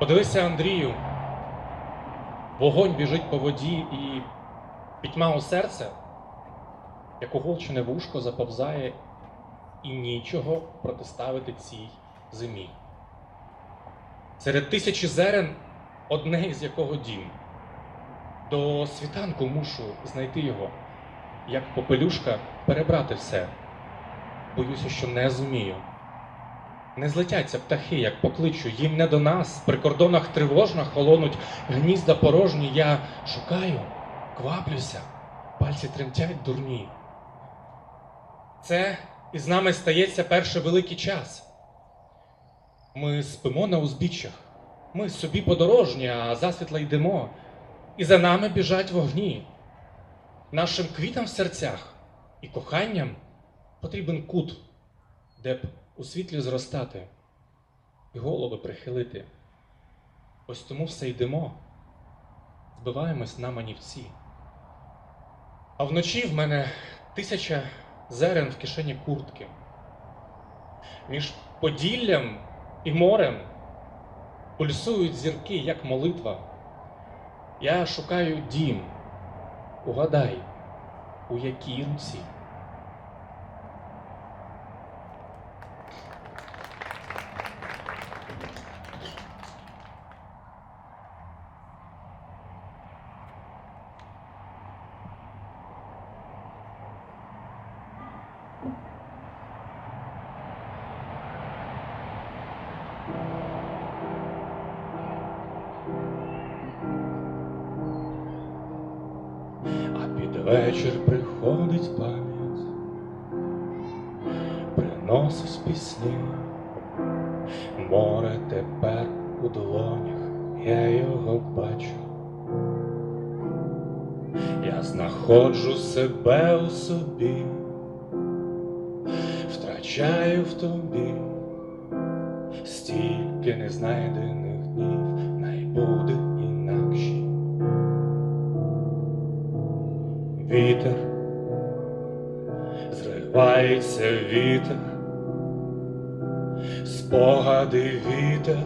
Подивися, Андрію. Вогонь біжить по воді і пітьма у серце, як оголчене вушко заповзає, і нічого протиставити цій зимі. Серед тисячі зерен одне із якого дім. До світанку мушу знайти його, як попелюшка перебрати все. Боюся, що не зумію. Не злетяться птахи, як покличу, їм не до нас, при кордонах тривожно холонуть гнізда порожні. Я шукаю, кваплюся, пальці тремтять дурні. Це із нами стається перший великий час. Ми спимо на узбіччях, ми собі подорожні, а засвітла йдемо, і за нами біжать вогні. Нашим квітам в серцях і коханням потрібен кут, де б у світлі зростати і голови прихилити. Ось тому все йдемо, збиваємось на манівці. А вночі в мене тисяча зерен в кишені куртки. Між Поділлям і морем пульсують зірки, як молитва. Я шукаю дім. Угадай, у якій руці. А під вечір приходить пам'ять, приносить пісні, море тепер у долонях, я його бачу. Я знаходжу себе у собі, втрачаю в тобі стільки незнайдених днів, найбуде інакші. Вітер, зривається вітер, спогади вітер,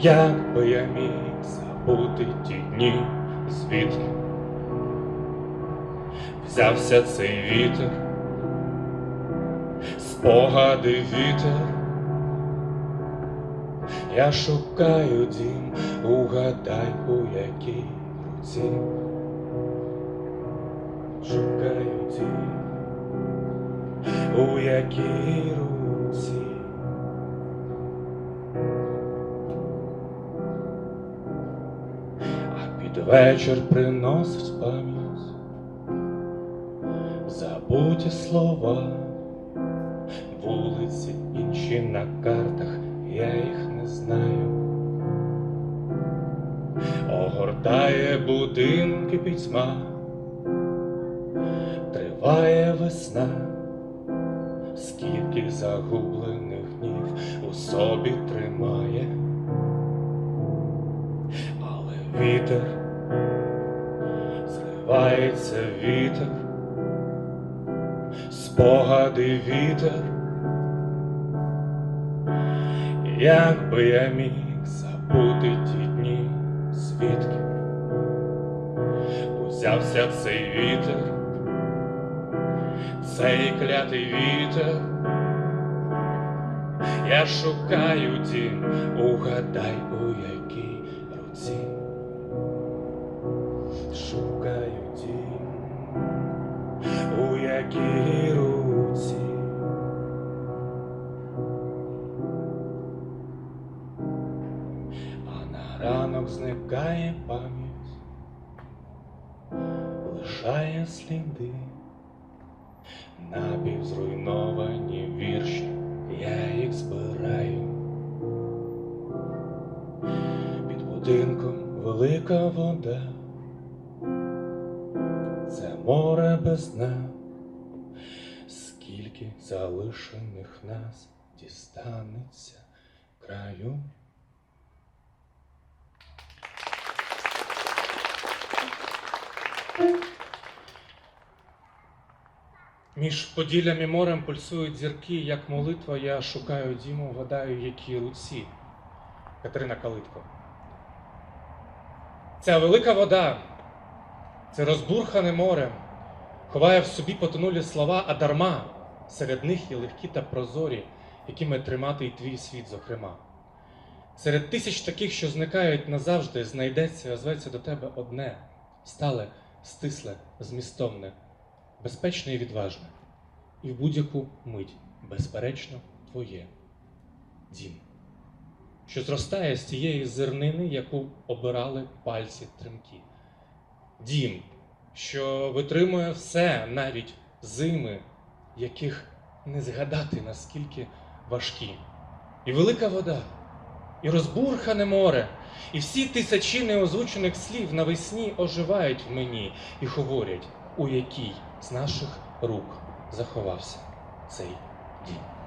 як би я міг забути ті дні, звідки взявся цей вітер, спогади вітер. Я шукаю дім, угадай, у якій руці. Шукаю дім, у якій руці. А під вечір приносить пам'ять, забуті слова, вулиці інші на картах, я їх не знаю. Огортає будинки пітьма, триває весна, скільки загублених днів у собі тримає, але вітер, зривається вітер, спогади вітер, як би я міг забути ті дні, звідки узявся цей вітер, цей клятий вітер. Я шукаю дім, угадай, у якій руці. Пам'ять, лишає сліди, напівзруйновані вірші, я їх збираю. Під будинком велика вода, це море без дна, скільки залишених нас дістанеться краю. Між Поділлям і морем пульсують зірки, як молитва, я шукаю діму, гадаю, які руці. Катерина Калитко. Ця велика вода, це розбурхане море, ховає в собі потонулі слова, а дарма серед них є легкі та прозорі, якими тримати й твій світ, зокрема. Серед тисяч таких, що зникають назавжди, знайдеться, озветься до тебе одне, стале, стисле, змістовне, безпечне і відважне, і в будь-яку мить, безперечно, твоє дім, що зростає з тієї зернини, яку обирали пальці тремкі. Дім, що витримує все, навіть зими, яких не згадати, наскільки важкі. І велика вода, і розбурхане море, і всі тисячі неозвучених слів навесні оживають в мені і говорять, у якій з наших рук заховався цей дім.